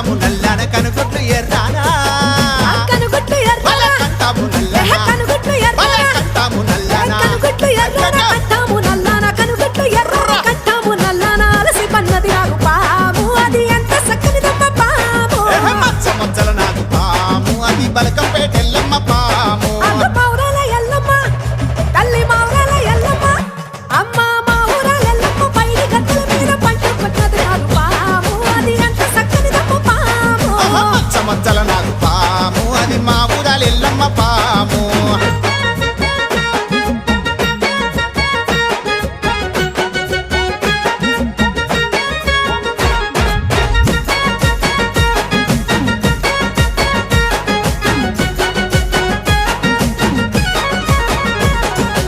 కంటాము నల్లాన కనుగొట్లు ఎర్రానా? కనుగొట్లు ఎర్రానా? కంటాము నల్లాన? కనుగొట్లు ఎర్రానా? కంటాము నల్లాన? కనుగొట్లు ఎర్రానా? కంటాము నల్లాన? కనుగొట్లు ఎర్రానా? కంటాము నల్లాన? అలసి పన్నది నాకు పాము. అది బలకంపేటెల్లమ్మ పాము. అది my body.